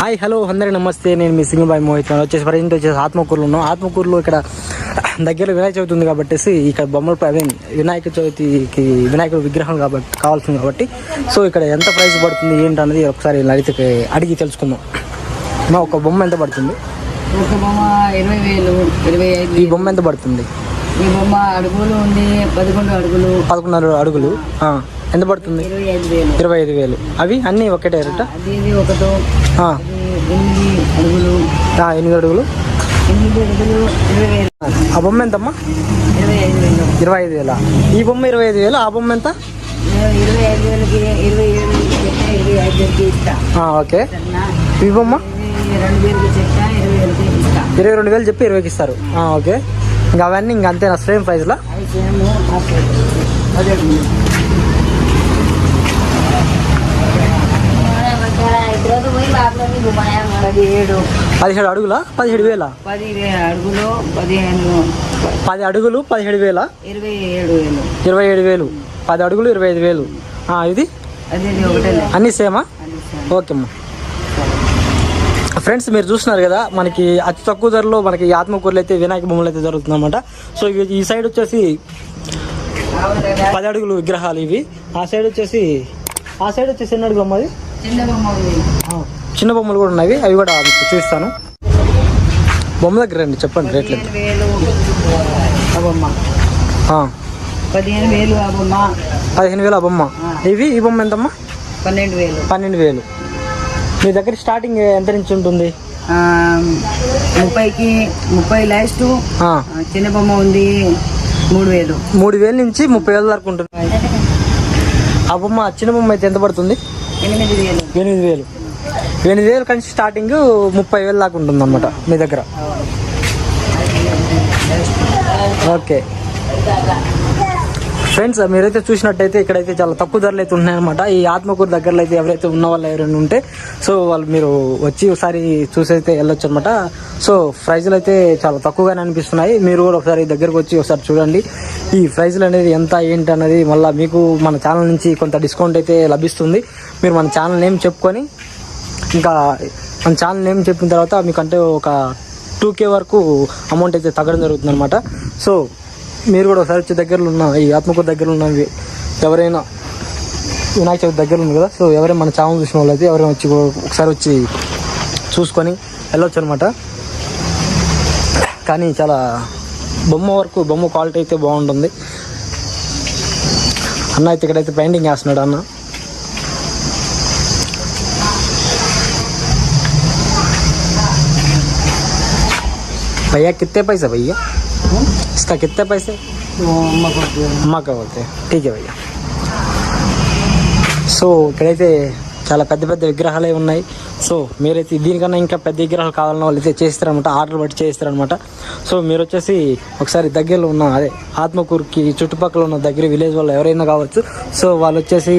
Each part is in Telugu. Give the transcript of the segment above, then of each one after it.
హాయ్ హలో అందరి నమస్తే. నేను మీ సింగబాయ్ మోహిత్ నేను వచ్చేసి ప్రజెంట్ వచ్చేసి ఆత్మకూరులో ఉన్నాం. ఆత్మకూరులో ఇక్కడ దగ్గర వినాయక చవితి ఉంది కాబట్టి ఇక్కడ బొమ్మలు ఐ మీన్ వినాయక చవితికి వినాయకుడు విగ్రహం కాబట్టి కావాల్సింది కాబట్టి. సో ఇక్కడ ఎంత ప్రైస్ పడుతుంది ఏంటి అన్నది ఒకసారి అడిగితే అడిగి తెలుసుకుందాం. మా ఒక బొమ్మ ఎంత పడుతుంది? ఈ బొమ్మ ఎంత పడుతుంది? ఈ బొమ్మ అడుగులు ఉంది పదకొండు అడుగులు. పదకొండున్నర అడుగులు ఎంత పడుతుంది? ఇరవై ఐదు వేలు. అవి అన్నీ ఒకటే రేట? ఎనిమిది అడుగులు. ఆ, బొమ్మ ఎంతమ్మా? ఇరవై ఐదు వేలు. ఈ బొమ్మ ఇరవై ఐదు వేలు? ఆ బొమ్మ ఎంత? ఓకే. ఈ బొమ్మ? ఇరవై రెండు వేలు చెప్పి ఇరవైకి ఇస్తారు. ఓకే. ఇంకా అవన్నీ ఇంకా అంతేనా? సేమ్ ప్రైస్లో అది సేము అదే పది ఏడు పదిహేడు అడుగుల? పదిహేడు వేల? పది అడుగులు పదిహేను. పది అడుగులు పదిహేడు వేల? ఇరవై ఏడు వేలు. ఇరవై ఏడు వేలు. పది అడుగులు ఇరవై ఐదు వేలు. ఇది? అన్నీ సేమా? ఓకే అమ్మా. ఫ్రెండ్స్ మీరు చూస్తున్నారు కదా మనకి అతి తక్కువ ధరలో మనకి ఆత్మకూరులో అయితే వినాయక బొమ్మలు అయితే జరుగుతుందన్నమాట. సో ఈ సైడ్ వచ్చేసి పది అడుగులు విగ్రహాలు ఇవి. ఆ సైడ్ వచ్చేసి ఆ సైడ్ వచ్చేసి ఎన్ని అడుగులు అమ్మది చిన్న బొమ్మలు కూడా ఉన్నాయి. అవి కూడా మీకు చూపిస్తాను. బొమ్మ దగ్గర రండి చెప్పండి రేట్లు ఎంత. పదిహేను వేలు. ఆ బొమ్మ. పదిహేను వేలు ఆ బొమ్మ. ఇవి? ఈ బొమ్మ ఎంతమ్మా? పన్నెండు వేలు. పన్నెండు వేలు. మీ దగ్గర స్టార్టింగ్ ఎంత నుంచి ఉంటుంది? ముప్పైకి ముప్పై లాస్ట్. చిన్న బొమ్మ ఉంది మూడు వేలు. మూడు వేల నుంచి ముప్పై వేల వరకు ఉంటుంది. ఆ బొమ్మ చిన్న బొమ్మ అయితే ఎంత పడుతుంది? ఎనిమిది వేలు. ఎనిమిది వేలు. ఎనిమిది వేలు కంచి స్టార్టింగ్ ముప్పై వేలు దాకా ఉంటుంది అనమాట మీ దగ్గర. ఓకే. ఫ్రెండ్స్ మీరైతే చూసినట్టయితే ఇక్కడైతే చాలా తక్కువ ధరలు అయితే ఉన్నాయన్నమాట. ఈ ఆత్మకూరు దగ్గరలో అయితే ఎవరైతే ఉన్న వాళ్ళు ఎవరైనా ఉంటే సో వాళ్ళు మీరు వచ్చి ఒకసారి చూసైతే వెళ్ళొచ్చు అనమాట సో ప్రైజులు అయితే చాలా తక్కువగానే అనిపిస్తున్నాయి. మీరు కూడా ఒకసారి దగ్గరకు వచ్చి ఒకసారి చూడండి. ఈ ప్రైజులు అనేది ఎంత ఏంటి అనేది మళ్ళీ మీకు మన ఛానల్ నుంచి కొంత డిస్కౌంట్ అయితే లభిస్తుంది. మీరు మన ఛానల్ నేమ్ చెప్పుకొని ఇంకా మన ఛానల్ నేమ్ చెప్పిన తర్వాత మీకంటే ఒక టూ కే వరకు అమౌంట్ అయితే తగ్గడం జరుగుతుంది అనమాట సో మీరు కూడా ఒకసారి వచ్చి దగ్గరలో ఉన్న ఈ ఆత్మకూరు దగ్గరలో ఉన్నవి ఎవరైనా వినాయక చవితి దగ్గర ఉంది కదా సో ఎవరైనా మన ఛానల్ చూసిన వాళ్ళు అయితే ఎవరైనా వచ్చి ఒకసారి వచ్చి చూసుకొని వెళ్ళొచ్చు అనమాట కానీ చాలా బొమ్మ వరకు బొమ్మ క్వాలిటీ అయితే బాగుంటుంది. అన్న అయితే ఇక్కడైతే పెయింటింగ్ వేస్తున్నాడు అన్న. भैया कितने पैसे भैया इसका कितने पैसे अम्मा का बोलते हैं ठीक है भैया సో ఇక్కడైతే చాలా పెద్ద పెద్ద విగ్రహాలే ఉన్నాయి సో మీరైతే దీనికన్నా ఇంకా పెద్ద విగ్రహాలు కావాలన్న వాళ్ళు అయితే చేస్తారనమాట ఆర్డర్ బట్టి చేస్తారనమాట సో మీరు వచ్చేసి ఒకసారి దగ్గరలో ఉన్న అదే ఆత్మకూరుకి చుట్టుపక్కల ఉన్న దగ్గర విలేజ్ వాళ్ళు ఎవరైనా కావచ్చు సో వాళ్ళు వచ్చేసి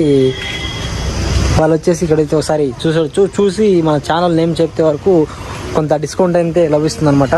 వాళ్ళు వచ్చేసి ఇక్కడైతే ఒకసారి చూసొచ్చు చూసి మన ఛానల్ నేమ్ చెప్తే వరకు కొంత డిస్కౌంట్ అయితే లభిస్తుంది అనమాట